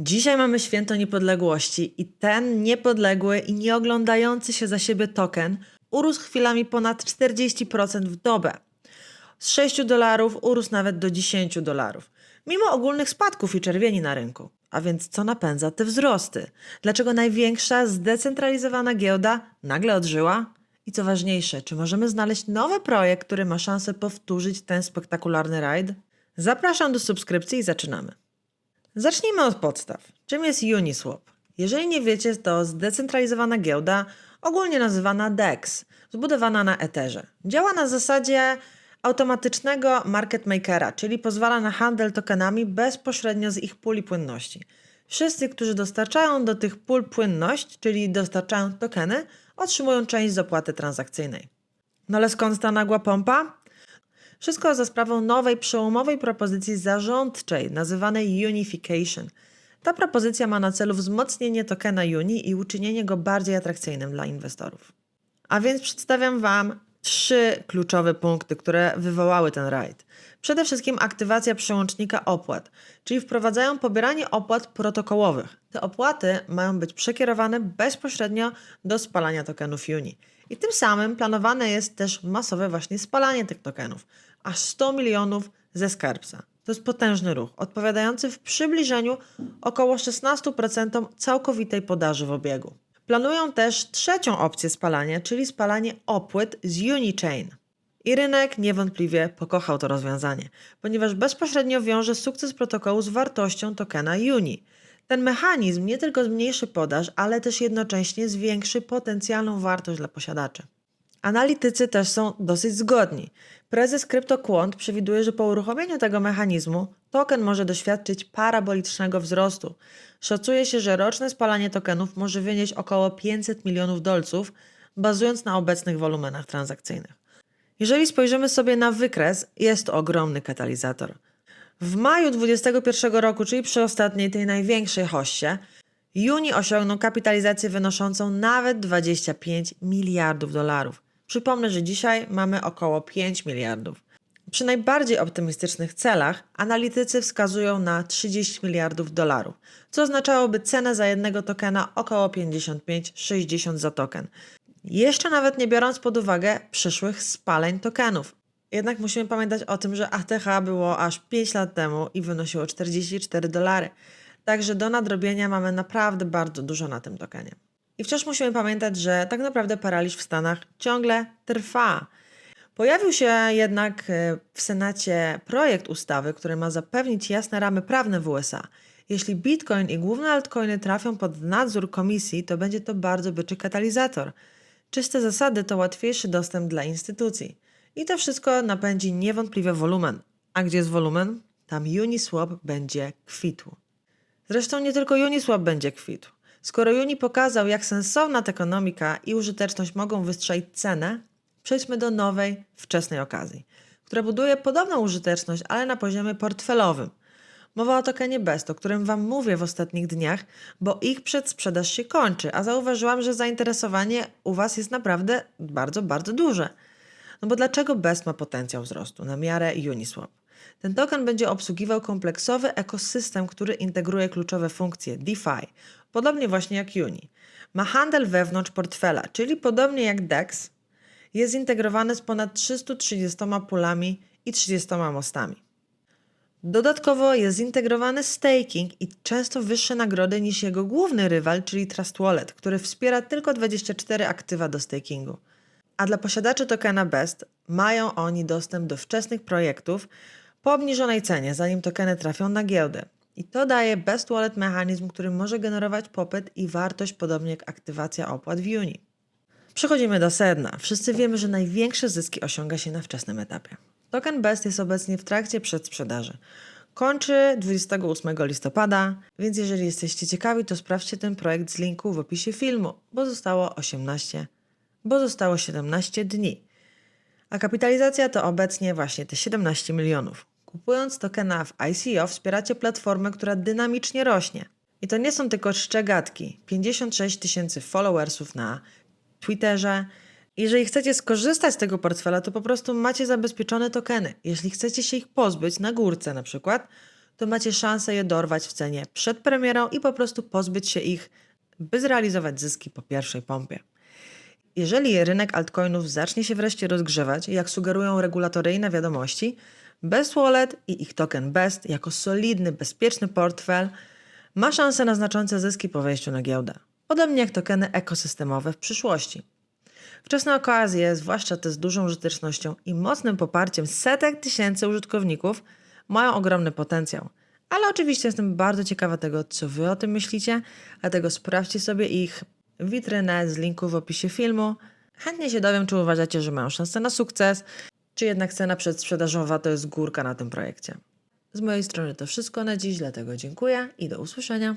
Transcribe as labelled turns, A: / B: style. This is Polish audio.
A: Dzisiaj mamy święto niepodległości i ten niepodległy i nieoglądający się za siebie token urósł chwilami ponad 40% w dobę. Z 6 dolarów urósł nawet do 10 dolarów, mimo ogólnych spadków i czerwieni na rynku. A więc co napędza te wzrosty? Dlaczego największa zdecentralizowana giełda nagle odżyła? I co ważniejsze, czy możemy znaleźć nowy projekt, który ma szansę powtórzyć ten spektakularny rajd? Zapraszam do subskrypcji i zaczynamy. Zacznijmy od podstaw. Czym jest Uniswap? Jeżeli nie wiecie, to zdecentralizowana giełda, ogólnie nazywana DEX, zbudowana na Etherze. Działa na zasadzie automatycznego market makera, czyli pozwala na handel tokenami bezpośrednio z ich puli płynności. Wszyscy, którzy dostarczają do tych pól płynność, czyli dostarczają tokeny, otrzymują część z opłaty transakcyjnej. No ale skąd ta nagła pompa? Wszystko za sprawą nowej, przełomowej propozycji zarządczej, nazywanej Unification. Ta propozycja ma na celu wzmocnienie tokena Uni i uczynienie go bardziej atrakcyjnym dla inwestorów. A więc przedstawiam Wam trzy kluczowe punkty, które wywołały ten rajd. Przede wszystkim aktywacja przełącznika opłat, czyli wprowadzają pobieranie opłat protokołowych. Te opłaty mają być przekierowane bezpośrednio do spalania tokenów Uni. I tym samym planowane jest też masowe właśnie spalanie tych tokenów. Aż 100 milionów ze skarbca. To jest potężny ruch, odpowiadający w przybliżeniu około 16% całkowitej podaży w obiegu. Planują też trzecią opcję spalania, czyli spalanie opłyt z Unichain. I rynek niewątpliwie pokochał to rozwiązanie, ponieważ bezpośrednio wiąże sukces protokołu z wartością tokena Uni. Ten mechanizm nie tylko zmniejszy podaż, ale też jednocześnie zwiększy potencjalną wartość dla posiadaczy. Analitycy też są dosyć zgodni. Prezes CryptoQuant przewiduje, że po uruchomieniu tego mechanizmu token może doświadczyć parabolicznego wzrostu. Szacuje się, że roczne spalanie tokenów może wynieść około 500 milionów dolców, bazując na obecnych wolumenach transakcyjnych. Jeżeli spojrzymy sobie na wykres, jest to ogromny katalizator. W maju 2021 roku, czyli przy ostatniej, tej największej hoście, Juni osiągnął kapitalizację wynoszącą nawet 25 miliardów dolarów. Przypomnę, że dzisiaj mamy około 5 miliardów. Przy najbardziej optymistycznych celach analitycy wskazują na 30 miliardów dolarów, co oznaczałoby cenę za jednego tokena około 55-60 za token. Jeszcze nawet nie biorąc pod uwagę przyszłych spaleń tokenów. Jednak musimy pamiętać o tym, że ATH było aż 5 lat temu i wynosiło 44 dolary. Także do nadrobienia mamy naprawdę bardzo dużo na tym tokenie. I wciąż musimy pamiętać, że tak naprawdę paraliż w Stanach ciągle trwa. Pojawił się jednak e, w Senacie projekt ustawy, który ma zapewnić jasne ramy prawne w USA. Jeśli Bitcoin i główne altcoiny trafią pod nadzór komisji, to będzie to bardzo byczy katalizator. Czyste zasady to łatwiejszy dostęp dla instytucji. I to wszystko napędzi niewątpliwie wolumen. A gdzie jest wolumen? Tam Uniswap będzie kwitł. Zresztą nie tylko Uniswap będzie kwitł. Skoro Uni pokazał, jak sensowna ta ekonomika i użyteczność mogą wystrzelić cenę, przejdźmy do nowej, wczesnej okazji, która buduje podobną użyteczność, ale na poziomie portfelowym. Mowa o tokenie BEST, o którym Wam mówię w ostatnich dniach, bo ich przedsprzedaż się kończy, a zauważyłam, że zainteresowanie u Was jest naprawdę bardzo, bardzo duże. No bo dlaczego BEST ma potencjał wzrostu na miarę Uniswap? Ten token będzie obsługiwał kompleksowy ekosystem, który integruje kluczowe funkcje DeFi, podobnie właśnie jak Uni. Ma handel wewnątrz portfela, czyli podobnie jak DEX, jest zintegrowany z ponad 330 pulami i 30 mostami. Dodatkowo jest zintegrowany staking i często wyższe nagrody niż jego główny rywal, czyli Trust Wallet, który wspiera tylko 24 aktywa do stakingu. A dla posiadaczy tokena BEST mają oni dostęp do wczesnych projektów po obniżonej cenie, zanim tokeny trafią na giełdę. I to daje Best Wallet mechanizm, który może generować popyt i wartość podobnie jak aktywacja opłat w Uni. Przechodzimy do sedna. Wszyscy wiemy, że największe zyski osiąga się na wczesnym etapie. Token BEST jest obecnie w trakcie przedsprzedaży. Kończy 28 listopada, więc jeżeli jesteście ciekawi, to sprawdźcie ten projekt z linku w opisie filmu, bo zostało 18, bo zostało 17 dni. A kapitalizacja to obecnie właśnie te 17 milionów. Kupując tokena w ICO wspieracie platformę, która dynamicznie rośnie. I to nie są tylko szczegatki. 56 tysięcy followersów na Twitterze. Jeżeli chcecie skorzystać z tego portfela, to po prostu macie zabezpieczone tokeny. Jeśli chcecie się ich pozbyć na górce na przykład, to macie szansę je dorwać w cenie przed premierą i po prostu pozbyć się ich, by zrealizować zyski po pierwszej pompie. Jeżeli rynek altcoinów zacznie się wreszcie rozgrzewać, jak sugerują regulatoryjne wiadomości, Best Wallet i ich token Best jako solidny, bezpieczny portfel ma szansę na znaczące zyski po wejściu na giełdę. Podobnie jak tokeny ekosystemowe w przyszłości. Wczesne okazje, zwłaszcza te z dużą użytecznością i mocnym poparciem setek tysięcy użytkowników, mają ogromny potencjał. Ale oczywiście jestem bardzo ciekawa tego, co wy o tym myślicie, dlatego sprawdźcie sobie ich witrynę z linku w opisie filmu. Chętnie się dowiem, czy uważacie, że mają szansę na sukces, czy jednak cena przedsprzedażowa to jest górka na tym projekcie. Z mojej strony to wszystko na dziś, dlatego dziękuję i do usłyszenia.